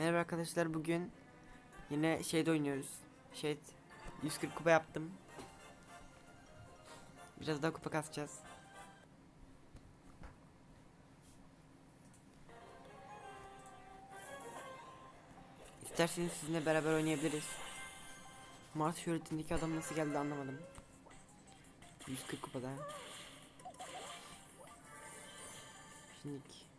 Merhaba arkadaşlar bugün yine şeyde oynuyoruz. Şey 140 kupa yaptım. Biraz daha kupa kasacağız. İsterseniz sizinle beraber oynayabiliriz. Mars şöhretindeki adam nasıl geldi anlamadım. 140 kupada. Şimdiki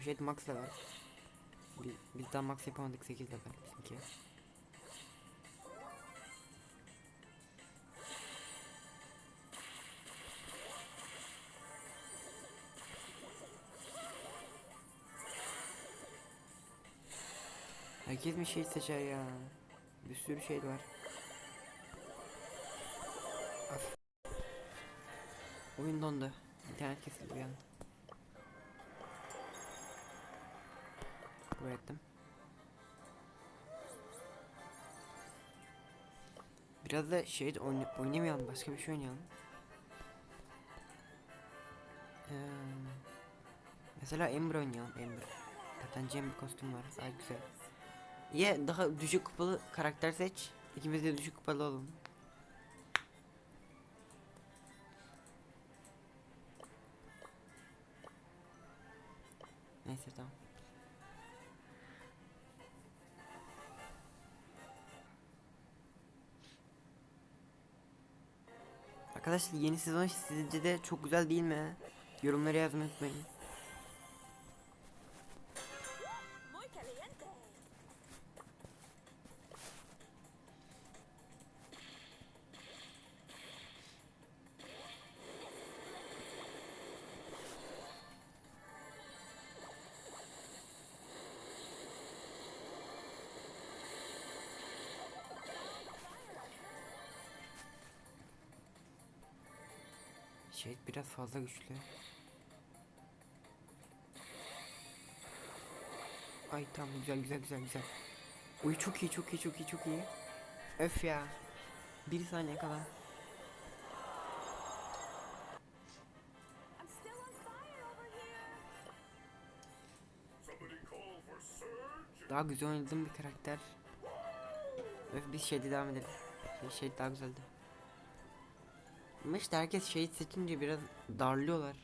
67 şey max level. Biz, biz daha max yapamadık 8 level bizimki. Herkes bir şey seçer ya. Bir sürü şey var. Oyun dondu. İnternet kesildi bir anda. Buraya ettim. Biraz da şey de oyna oynamayalım başka bir şey oynayalım. Ee, mesela Ember oynayalım Ember. Zaten Ember kostüm var gayet güzel. Ya daha düşük kupalı karakter seç. İkimiz de düşük kupalı olalım. Neyse tamam. Arkadaşlar yeni sezon sizce de çok güzel değil mi? Yorumlara yazmayı unutmayın. Şey biraz fazla güçlü. Ay tamam güzel güzel güzel güzel. Uy çok iyi çok iyi çok iyi çok iyi. Öf ya. Bir saniye kala. Daha güzel oynadığım bir karakter. Öf biz şeyde devam edelim. Şey, şey daha güzeldi. Ama işte herkes şehit seçince biraz darlıyorlar.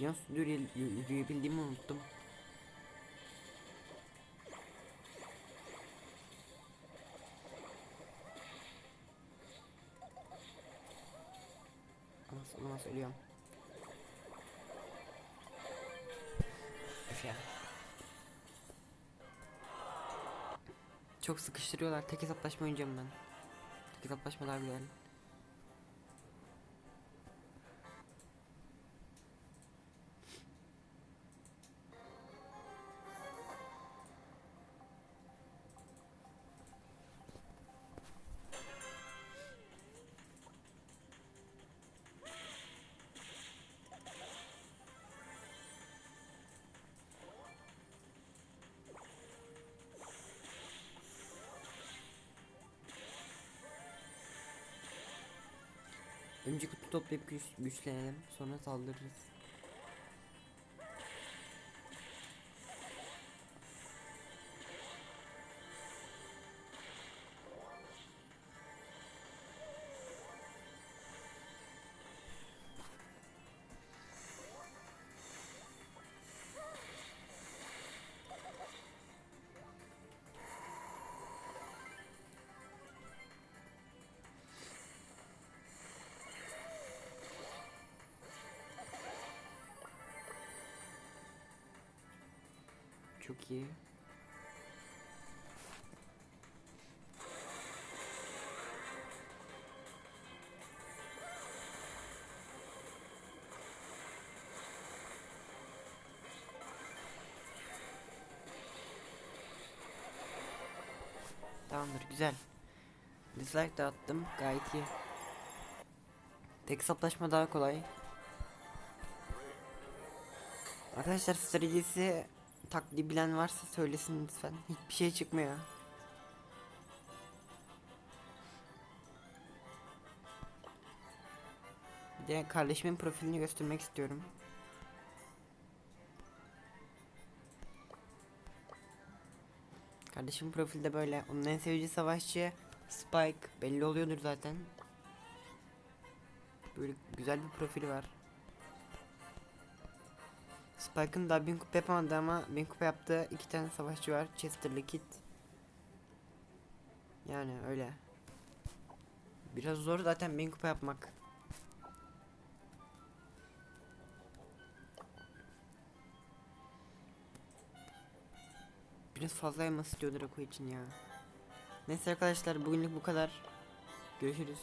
Ya yürüye, yürüyebildiğimi unuttum. Ölüyorum. Öf ya. Çok sıkıştırıyorlar. Tek hesaplaşma oynayacağım ben. Tek hesaplaşma daha güzel. Önce kutu toplayıp güç, güçlenelim. Sonra saldırırız. Çok iyi. Tamamdır güzel. Dislike de attım gayet iyi. Tek hesaplaşma daha kolay. Arkadaşlar stratejisi taktiği bilen varsa söylesin lütfen. Hiçbir şey çıkmıyor. Bir de kardeşimin profilini göstermek istiyorum. Kardeşim profilde böyle. Onun en sevdiği savaşçı Spike. Belli oluyordur zaten. Böyle güzel bir profili var. Spike'ın daha bin kupa yapamadı ama bin kupa yaptığı iki tane savaşçı var. Chester'lı Kit. Yani öyle. Biraz zor zaten bin kupa yapmak. Biraz fazla yeması istiyor Draco için ya. Neyse arkadaşlar bugünlük bu kadar. Görüşürüz.